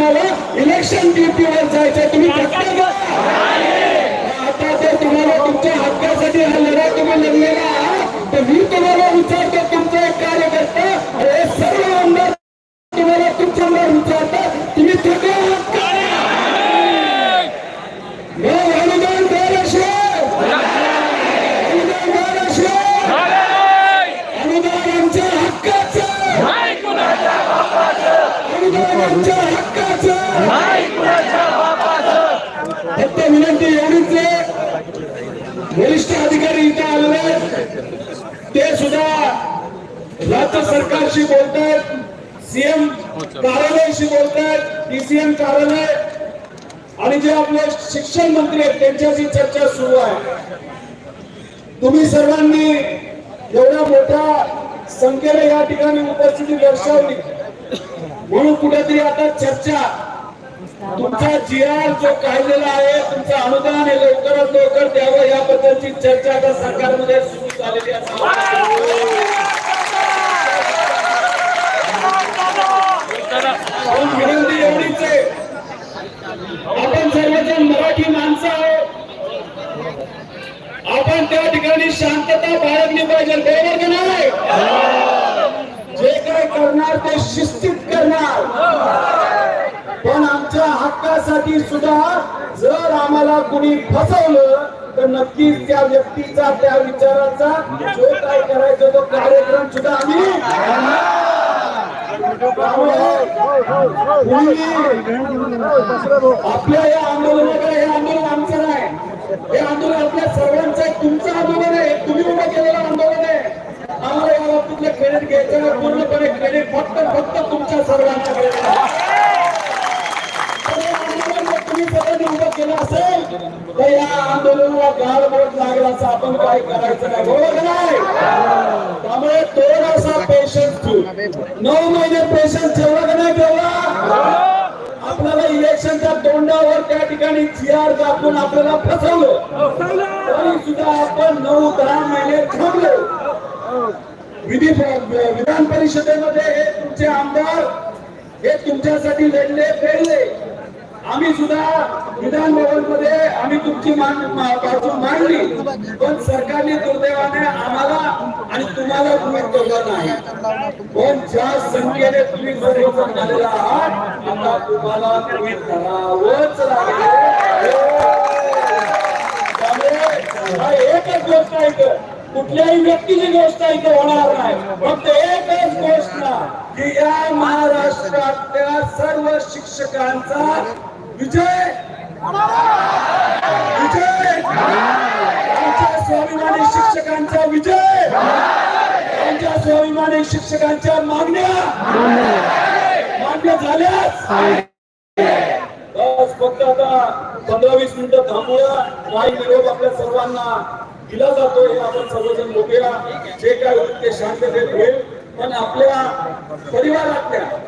तुम्हाला इलेक्शन ड्युटीवर जायचं तुम्ही करता आता जर तुम्हाला तुमच्या हक्कासाठी हा लढा तुम्ही लढलेला आहात. तर मी तुम्हाला विचारतो राज्य सरकारशी बोलतायत सीएम कार्यालयाशी बोलतायत डीसीएम कार्यालय आणि जे आपले शिक्षण मंत्री आहेत त्यांच्याशी चर्चा सुरू आहे. तुम्ही सर्वांनी एवढ्या मोठ्या संख्येने या ठिकाणी उपस्थिती दर्शवली. म्हणून कुठेतरी आता चर्चा तुमचा जी आर जो काढलेला आहे तुमचं अनुदान हे लवकरात लवकर द्यावं याबद्दलची चर्चा आता सरकारमध्ये सुरू झालेली आहे. विनंती एवढीच आहे आपण सर्वजण मराठी माणसं आहोत. आपण त्या ठिकाणी शांतता बाळगली पाहिजे. बरोबर की नाही? जे काय करणार ते शिस्तीत करणार. पण आमच्या हक्कासाठी सुद्धा जर आम्हाला कुणी फसवलं तर नक्कीच त्या व्यक्तीचा त्या विचाराचा जो काय करायचा तो कार्यक्रम सुद्धा आम्ही त्यामुळे आपल्या या आंदोलनाकडे हे आंदोलन आमचं नाही. हे आंदोलन आपल्या सर्वांचं आहे. तुमचं आंदोलन आहे. तुम्ही उभं केलेलं आंदोलन आहे. आम्हाला या बाबतीतलं क्रेडिट घ्यायचं पूर्णपणे क्रेडिट फक्त फक्त तुमच्या सर्वांच्याकडे आहे. तर हे तुम्ही सगळ्यांनी उभं केलं असेल तर या आंदोलनाला गाळबोट लागला असं आपण काय करायचं नाही. बरोबर नाही? त्यामुळे थोडासा पेशन्स ठेवू नऊ महिने पेशन्स ठेवला का नाही ठेवला? आपल्याला इलेक्शनच्या तोंडावर त्या ठिकाणी जी दाखवून आपल्याला फसवलं. तरी सुद्धा आपण नऊ दहा महिने थांबलो. विधी विधान परिषदेमध्ये हे तुमचे आमदार हे तुमच्यासाठी लढले फेडले. आम्ही सुद्धा विधान भवनमध्ये आम्ही तुमची बाजू मांडली. पण सरकारने दुर्दैवाने आम्हाला आणि तुम्हाला उमेद कळलं नाही. पण ज्या संख्येने तुम्ही सर्वजण झालेला आहात आता तुम्हाला तुम्ही करावंच लागेल. एकच गोष्ट आहे कुठल्याही व्यक्तीची गोष्ट इथे होणार नाही. फक्त एकच गोष्ट की या महाराष्ट्रातल्या सर्व शिक्षकांचा विजय! विजय! आमच्या स्वाभिमानी शिक्षकांचा विजय! आमच्या स्वाभिमानी शिक्षकांच्या मागण्या! मान्य झाल्यास! बस फक्त आता पंधरा वीस मिनिटं थांबूया. काही निरोप आपल्या सर्वांना दिला जातो हे आपण सर्वजण बघूया जे काय होईल ते शांततेत होईल. पण आपल्या परिवारातल्या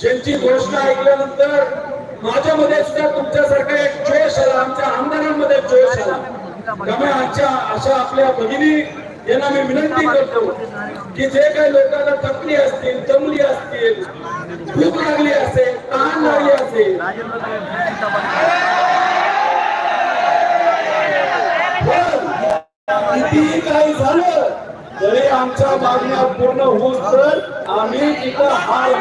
ज्यांची घोषणा ऐकल्यानंतर माझ्यामध्ये सुद्धा तुमच्यासारखा एक जोश आला आमच्या आमदारांमध्ये जोश आला. त्यामुळे आजच्या अशा आपल्या भगिनी यांना मी विनंती करतो की जे काही लोकांना तकली असतील दमली असतील भूक लागली असेल ताण लागली असेल कितीही काही झालं तरी आमच्या मागण्या पूर्ण होऊस तर आम्ही तिथं हार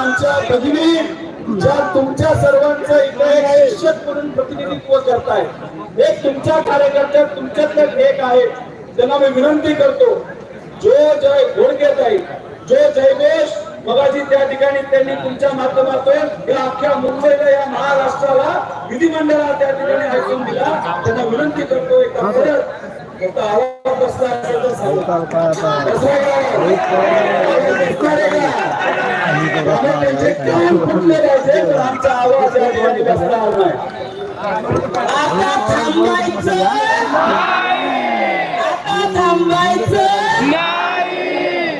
आमच्या भगिनी ज्या तुमच्या सर्वांचं इथे एक शिक्षक म्हणून प्रतिनिधित्व करताय. एक तुमच्या कार्यकर्त्या तुमच्यातलं एक आहे. त्यांना मी विनंती करतो जो जय घोडके जाईल जो जयदेश मगाशी त्या ठिकाणी त्यांनी तुमच्या माध्यमातून या अख्ख्या मुंबईला या महाराष्ट्राला विधिमंडळाला त्या ठिकाणी ऐकून दिला. त्यांना विनंती करतो एक आमचा आवाज या ठिकाणी बसणार नाही. आता थांबायचं. आता थांबायचं.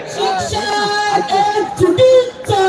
शिक्षण चुकीचं.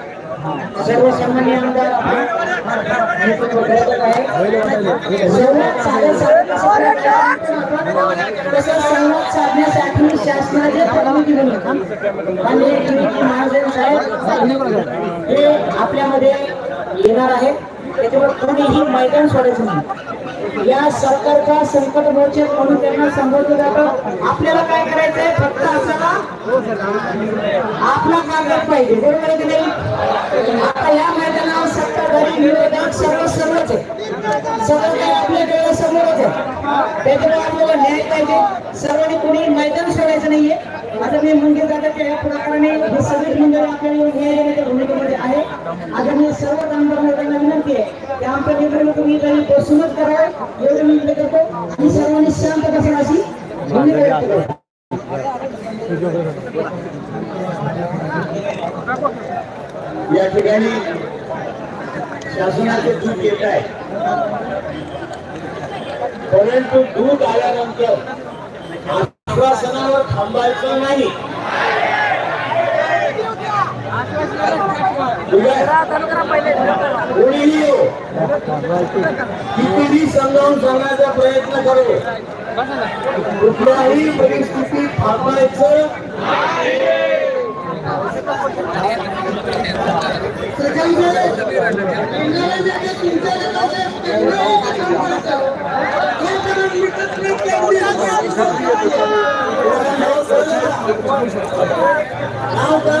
सर्वसामान्य आमदार संवाद साधण्यासाठी तसंच संवाद साधण्यासाठी शासनाचे किरीटी महाजन साहेब हे आपल्यामध्ये येणार आहे त्याच्यावर कोणीही मैदान सोडायचं नाही या सरकारचा संकट मोचक म्हणून त्यांना संबोधलं जातं. आपल्याला काय करायचंय? फक्त आपल्याला आपला कागद पाहिजे. बरोबर आहे की नाही? आता या मैदानावर सत्ताधारी विरोधक सर्व सर्वच आहे. सगळं काही आपल्या डोळ्यासमोरच आहे. त्याच्यामुळे आपल्याला न्याय पाहिजे. सर्वांनी कुणी मैदान सोडायचं नाहीये. आता मी मंदिर दादाच्या या पुढाकाराने हे सगळेच मंडळ आपल्याला न्याय देण्याच्या भूमिकेमध्ये आहे. आता मी सर्व आमदार मैदानाला आहे. की आमच्या नेतृत्व तुम्ही काही बसूनच करावं एवढं मी विनंती करतो. आणि सर्वांनी शांत बसा अशी भूमिका व्यक्त करतो. या ठिकाणी शासनाचे दूध येत आहे परंतु दूध आल्यानंतर आश्वासनावर थांबायचं नाही. कोणीही कितीही समजावून सांगण्याचा प्रयत्न करू. कुठल्याही परिस्थितीत थांबायचं नाव कळलं